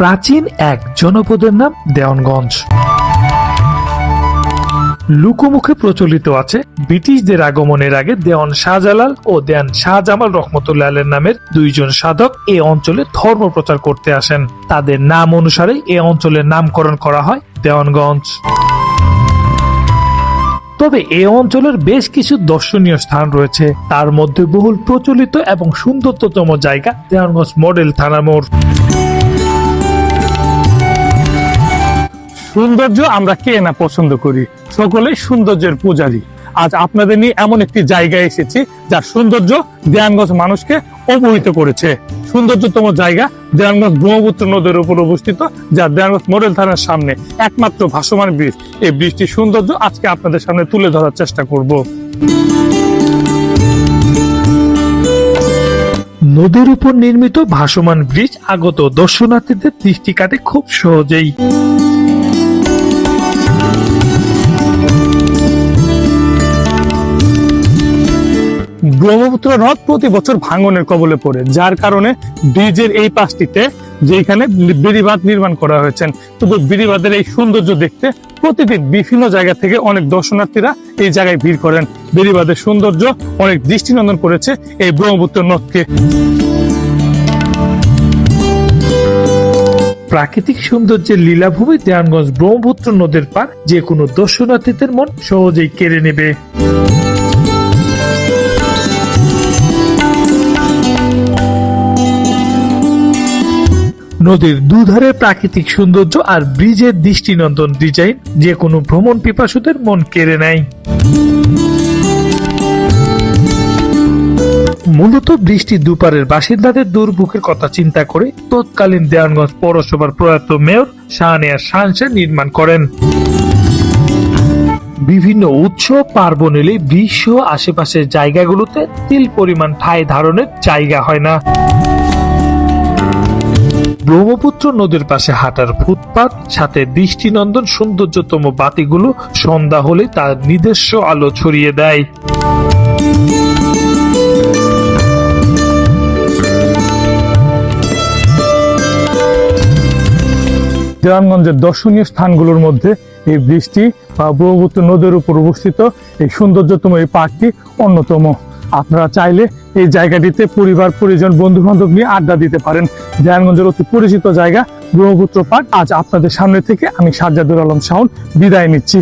প্রাচীন এক জনপদের নাম দেওয়ানগঞ্জ। লোকমুখে প্রচলিত আছে ব্রিটিশদের আগমনের আগে দেওয়ান শাহজালাল ও দেওয়ান শাহজামাল রহমতুল্লাহ আলের নামের দুইজন সাধক এ অঞ্চলে ধর্ম প্রচার করতে আসেন। তাদের নাম অনুসারে এ অঞ্চলের নামকরণ করা হয় দেওয়ানগঞ্জ। তবে এ অঞ্চলের বেশ কিছু দর্শনীয় স্থান রয়েছে। তার মধ্যে বহুল প্রচলিত এবং সুন্দরতম জায়গা দেওয়ানগঞ্জ মডেল থানা মোড়। সৌন্দর্য আমরা কে না পছন্দ করি? সকলেই সৌন্দর্যের পূজারী। আজ আপনাদের নিয়ে এমন একটি জায়গায় এসেছি, যার সৌন্দর্য দেয়ানগঞ্জ মানুষকে অবহিত করেছে। সৌন্দর্যতম জায়গা দেয়ানগঞ্জ ব্রহ্মপুত্র নদীর উপর অবস্থিত, যা দেয়ানগঞ্জ মডেল থানার সামনে একমাত্র ভাসমান ব্রিজ। এই ব্রিজটির সৌন্দর্য আজকে আপনাদের সামনে তুলে ধরার চেষ্টা করব। নদীর উপর নির্মিত ভাসমান ব্রিজ আগত দর্শনার্থীদের দৃষ্টি কাটে খুব সহজেই। ব্রহ্মপুত্র নদ প্রতি বছর ভাঙনের কবলে পড়ে, যার কারণে ব্রিজের এই পাশটিতে যেখানে বেড়িবাঁধ নির্মাণ করা হয়েছে তবু বেড়িবাঁধের এই সৌন্দর্য দেখতে প্রতিদিন বিভিন্ন জায়গা থেকে অনেক দর্শনার্থীরা এই জায়গায় ভিড় করেন। বেড়িবাঁধের সৌন্দর্য অনেক দৃষ্টিনন্দন করেছে এই ব্রহ্মপুত্র নদকে প্রাকৃতিক সৌন্দর্যের লীলাভূমি দেয়ানগঞ্জ ব্রহ্মপুত্র নদের পার যে কোনো দর্শনার্থীদের মন সহজেই কেড়ে নেবে। নদীর দুধারে প্রাকৃতিক সৌন্দর্য আর ব্রিজের দৃষ্টিনন্দন ডিজাইন যে কোনো ভ্রমণ পিপাসুদের মন কেড়ে নেয়। মূলত বৃষ্টি দুপারের বাসিন্দাদের দুর্ভোগের কথা চিন্তা করে তৎকালীন দেওয়ানগঞ্জ পৌরসভার প্রয়াত মেয়র শাহনেয়া শাহসে নির্মাণ করেন। বিভিন্ন উৎসব পার্বণ এলে বিশ্ব আশেপাশের জায়গাগুলোতে তিল পরিমাণ ঠাই ধারণের জায়গা হয় না। ব্রহ্মপুত্র নদীর পাশে হাঁটার ফুটপাত, সাথে দৃষ্টিনন্দন সৌন্দর্যতম বাতিগুলো সন্ধ্যা হলে তার নিজস্ব আলো ছড়িয়ে দেয়। দেওয়ানগঞ্জের দর্শনীয় স্থানগুলোর মধ্যে এই বৃষ্টি বা ব্রহ্মপুত্র নদীর উপর অবস্থিত এই সৌন্দর্যতম এই পার্কটি অন্যতম। আপনারা চাইলে এই জায়গাটিতে পরিবার, পরিজন বন্ধু বান্ধব নিয়ে আড্ডা দিতে পারেন। দেয়ানগঞ্জের অতি পরিচিত জায়গা ব্রহ্মপুত্র পার্ক। আজ আপনাদের সামনে থেকে আমি সাজ্জাদুর আলম শাহন বিদায় নিচ্ছি।